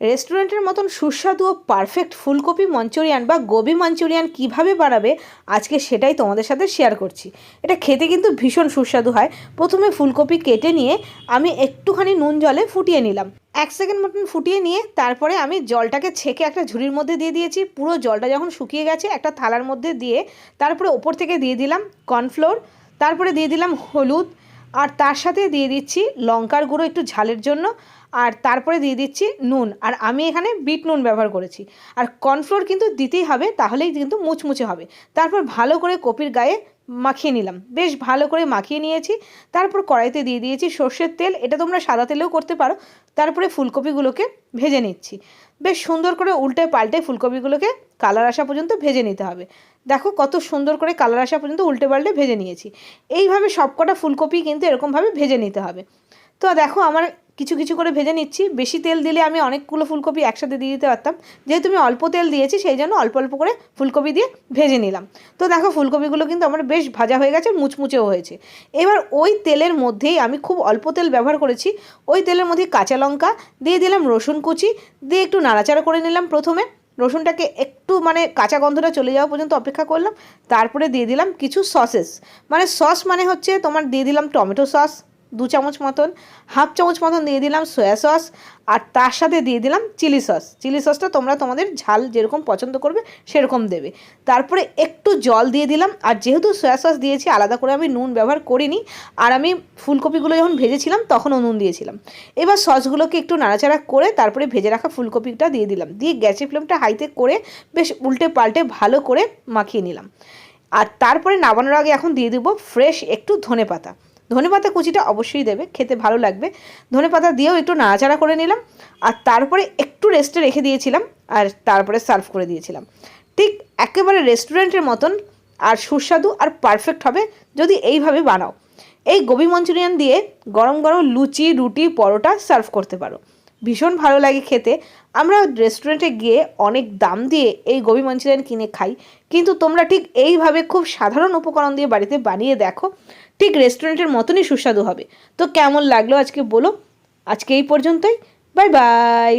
রেস্টুরেন্টের মতন সুস্বাদু ও পারফেক্ট ফুলকপি মঞ্চুরিয়ান বা গোবি মঞ্চুরিয়ান কীভাবে বানাবে, আজকে সেটাই তোমাদের সাথে শেয়ার করছি। এটা খেতে কিন্তু ভীষণ সুস্বাদু হয়। প্রথমে ফুলকপি কেটে নিয়ে আমি একটুখানি নুন জলে ফুটিয়ে নিলাম। এক সেকেন্ড মতন ফুটিয়ে নিয়ে তারপরে আমি জলটাকে ছেঁকে একটা ঝুড়ির মধ্যে দিয়ে দিয়েছি। পুরো জলটা যখন শুকিয়ে গেছে, একটা থালার মধ্যে দিয়ে তারপরে ওপর থেকে দিয়ে দিলাম কর্নফ্লোর তারপরে দিয়ে দিলাম হলুদ আর তার সাথে দিয়ে দিচ্ছি লঙ্কার গুঁড়ো একটু ঝালের জন্য, আর তারপরে দিয়ে দিচ্ছি নুন। আর আমি এখানে বিট নুন ব্যবহার করেছি। আর কর্নফ্লোর কিন্তু দিতেই হবে, তাহলেই কিন্তু মুচমুচে হবে। তারপর ভালো করে কপির গায়ে মাখিয়ে নিলাম। বেশ ভালো করে মাখিয়ে নিয়েছি। তারপর কড়াইতে দিয়ে দিয়েছি সর্ষের তেল। এটা তোমরা সাদা তেলেও করতে পারো। তারপরে ফুলকপিগুলোকে ভেজে নিচ্ছি। বেশ সুন্দর করে উল্টে পাল্টে ফুলকপিগুলোকে কালার আসা পর্যন্ত ভেজে নিতে হবে। দেখো কত সুন্দর করে কালার আসা পর্যন্ত উল্টে পাল্টে ভেজে নিয়েছি। এইভাবে সবকটা ফুলকপি কিন্তু এরকমভাবে ভেজে নিতে হবে। তো দেখো আমার কিছু কিছু করে ভেজে নিচ্ছি। বেশি তেল দিলে আমি অনেকগুলো ফুলকপি একসাথে দিয়ে দিতে পারতাম। যেহেতু আমি অল্প তেল দিয়েছি, সেই জন্য অল্প অল্প করে ফুলকপি দিয়ে ভেজে নিলাম। তো দেখো ফুলকপিগুলো কিন্তু আমার বেশ ভাজা হয়ে গেছে, মুচমুচেও হয়েছে। এবার ওই তেলের মধ্যেই আমি খুব অল্প তেল ব্যবহার করেছি। ওই তেলের মধ্যে কাঁচা লঙ্কা, দিয়ে দিলাম রসুন কুচি, দিয়ে একটু নাড়াচাড়া করে নিলাম প্রথমে। রসুনটাকে একটু মানে কাঁচা গন্ধটা চলে যাওয়া পর্যন্ত অপেক্ষা করলাম, তারপরে দিয়ে দিলাম কিছু সসেস মানে সস মানে হচ্ছে তোমার দিয়ে দিলাম টমেটো সস দু চামচ মতন, হাফ চামচ মতন দিয়ে দিলাম সয়া সস আর তার সাথে দিয়ে দিলাম চিলি সস চিলি সসটা তোমরা তোমাদের ঝাল যেরকম পছন্দ করবে সেরকম দেবে। তারপরে একটু জল দিয়ে দিলাম, আর যেহেতু সয়া সস দিয়েছি, আলাদা করে আমি নুন ব্যবহার করিনি, আর আমি ফুলকপিগুলো যখন ভেজেছিলাম তখনও নুন দিয়েছিলাম। এবার সসগুলোকে একটু নাড়াচাড়া করে তারপরে ভেজে রাখা ফুলকপিটা দিয়ে দিলাম। দিয়ে গ্যাসের ফ্লেমটা হাইতে করে বেশ উল্টে পাল্টে ভালো করে মাখিয়ে নিলাম। আর তারপরে নামানোর আগে এখন দিয়ে দেবো ফ্রেশ একটু ধনে পাতা ধনে পাতা কুচিটা অবশ্যই দেবে, খেতে ভালো লাগবে। ধনেপাতা দিয়েও একটু নাড়াচাড়া করে নিলাম, আর তারপরে একটু রেস্টে রেখে দিয়েছিলাম, আর তারপরে সার্ভ করে দিয়েছিলাম। ঠিক একেবারে রেস্টুরেন্টের মতন, আর সুস্বাদু আর পারফেক্ট হবে যদি এইভাবে বানাও। এই গোবি মঞ্চুরিয়ান দিয়ে গরম গরম লুচি, রুটি, পরোটা সার্ভ করতে পারো। ভীষণ ভালো লাগে খেতে। আমরা রেস্টুরেন্টে গিয়ে অনেক দাম দিয়ে এই গোবি মঞ্চুরিয়ান কিনে খাই। কিন্তু তোমরা ঠিক এইভাবে খুব সাধারণ উপকরণ দিয়ে বাড়িতে বানিয়ে দেখো, ঠিক রেস্টুরেন্টের মতনই সুস্বাদু হবে। তো কেমন লাগল আজকে বলো। আজকে এই পর্যন্তই। Bye bye